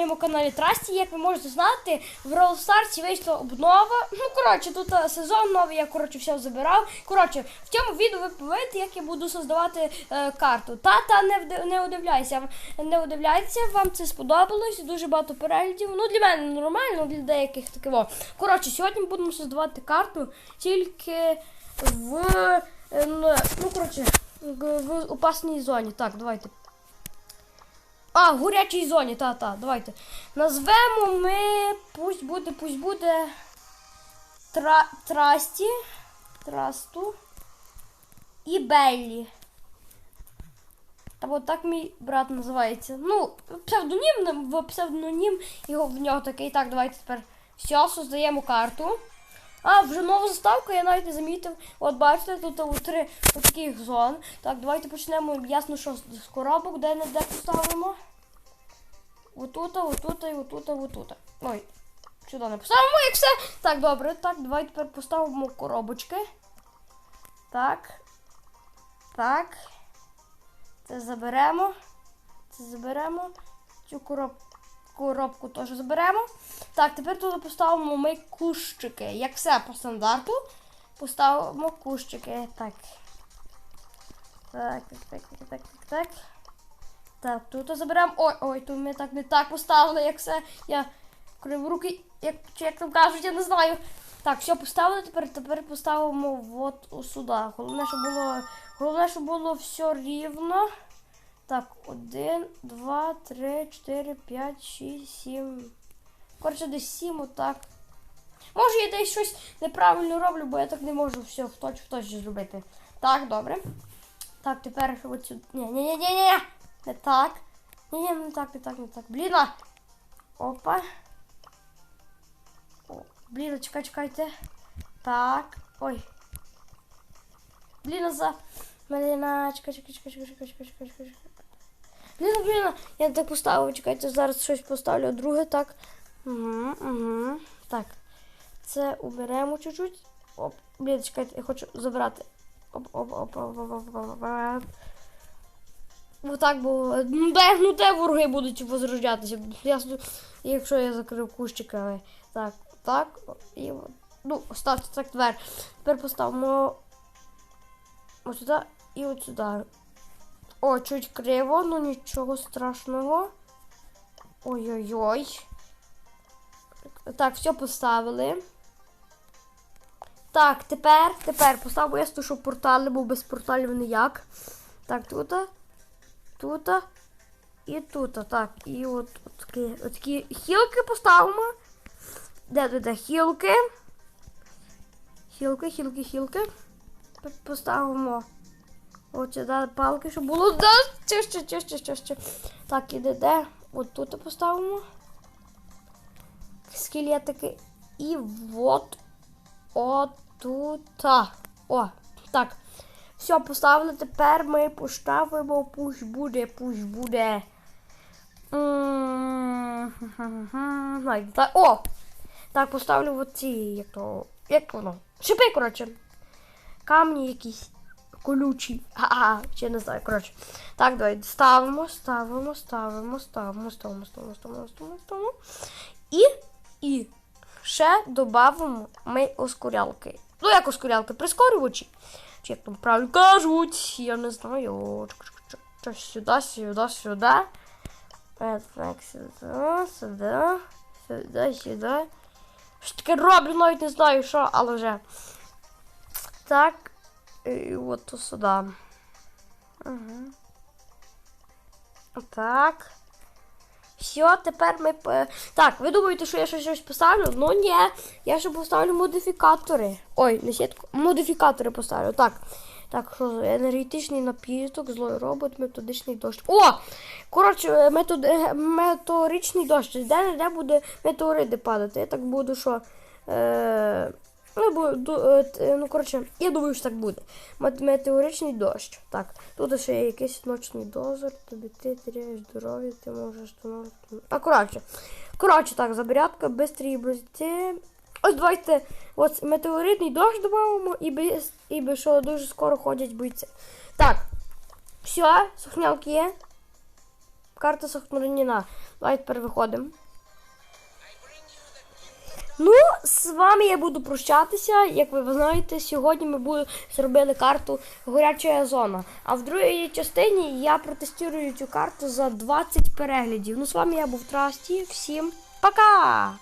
моєму каналі Трасті. Як ви можете знати, в Brawl Stars вийшла обнова. Ну, коротше, тут е, сезон новий, я коротше все забирав. Коротше, в цьому відео ви побачите, як я буду создавати е, карту. Та-та, не, не удивляйся, не удивляйся, вам це сподобалось, дуже багато переглядів. Ну, для мене нормально, для деяких таке. во. Коротше, сьогодні будемо создавати карту тільки в. е, ну, коротше, в опасній зоні. Так, давайте. А, в горячій зоні, та-та, давайте. Назвемо ми. Пусть буде, пусть буде. Тра, трасті. Трасту. І Беллі. Та от так мій брат називається. Ну, псевдонім, псевдонім його в нього такий. Так, давайте тепер все, создаємо карту. А, вже нову заставку я навіть не замітив. От бачите, тут три таких зон. Так, давайте почнемо. Ясно, що з коробок, де не де поставимо. Отута, отута і отута, отута. Ой, сюди не поставимо, як все. Так, добре. Так, давайте тепер поставимо коробочки. Так. Так. Це заберемо. Це заберемо. Цю короб... коробку теж заберемо. Так, тепер тут поставимо ми кущики. Як все по стандарту. Поставимо кущики. Так. Так, так, так, так, так, так, тут заберемо. Ой, ой, тут ми так не так поставили, як все. Я криворукий, як, чи як там кажуть, я не знаю. Так, все поставили, тепер, тепер поставимо от сюди. Головне, щоб було. Головне, щоб було все рівно. Так, один, два, три, чотири, п'ять, шість, сім. Коротше, десь сім, отак. Може, я десь щось неправильно роблю, бо я так не можу все в точ в точ зробити. Так, добре. Так, тепер от сюди. Ні, ні, ні, ні, ні. Не так. Ні, ні, не так, не так, не так. Блін. Опа. О, блін, чекай, чекайте. Так. Ой. Блін, за. Блін, а, чекай, чекай, чекай, чекай, чекай, чекай, чекай, чекай. Блін, блін, я так поставив, чекайте, зараз щось поставлю друге, так. Угу, угу. Так. Це уберемо чуть-чуть. Оп, блін, чекайте, я хочу забрати. Оп, оп, оп, оп, оп, оп, оп, оп. Отак було. Ну де, ну де вороги будуть возрождатися? Ясно, якщо я закрив кущики. але Так, так. І. Ну, ставте так тепер. Тепер поставимо ось сюди і от сюди. О, чуть криво, ну нічого страшного. Ой-ой-ой. Так, все поставили. Так, тепер, тепер поставимо я стушу портали, бо без порталів ніяк. Так, тут, тут і тут. Так, і от, такі, от такі хілки поставимо. Де де хілки? Хілки, хілки, хілки. Поставимо. От сюди палки, щоб було. Чище, чище, чище. Так, і де? От тут поставимо. Скелетики. І от отута. О, так. Все, поставили. Тепер ми поставимо, пусть буде, пусть буде. О! Так, поставлю оці, як то. Як воно? Шипи, коротше. Камні якісь колючі. Ага, ще не знаю. Коротше. Так, давай. Ставимо, ставимо, ставимо, ставимо, ставимо, ставимо, ставимо, ставимо, ставимо. І, і ще додамо ми ускорялки. Ну, як ускорялки? Прискорювачі. Чи як там правильно кажуть, я не знаю. Сюди, сюди, сюди. Так, сюди, сюди, сюди, сюди. Що таке роблю, навіть не знаю, що, але вже. Так. І от то сюди. Угу. Так. Все, тепер ми. Так, ви думаєте, що я ще щось поставлю? Ну ні, я ще поставлю модифікатори. Ой, не сітку. Модифікатори поставлю. Так. Так, що енергетичний напіток, злой робот, методичний дощ. О! Коротше, метод... е, метеоричний дощ. Де де буде метеориди падати. Я так буду, що. Е... Ну, е, т- ну, коротше, я думаю, що так буде. Метеоричний дощ. Так, тут ще є якийсь ночний дозор, тобі ти теряєш здоров'я, ти можеш встановити. А коротше. Коротше, так, зарядка, бистрі брози. Ось давайте ось метеоритний дощ додамо і без, і без що дуже скоро ходять бойці. Так. Все, сухнялки є. Карта сохранена. Давайте перевиходимо. Ну, з вами я буду прощатися. Як ви знаєте, сьогодні ми буду зробили карту Горяча зона. А в другій частині я протестую цю карту за 20 переглядів. Ну, з вами я був Трасті. Всім пока!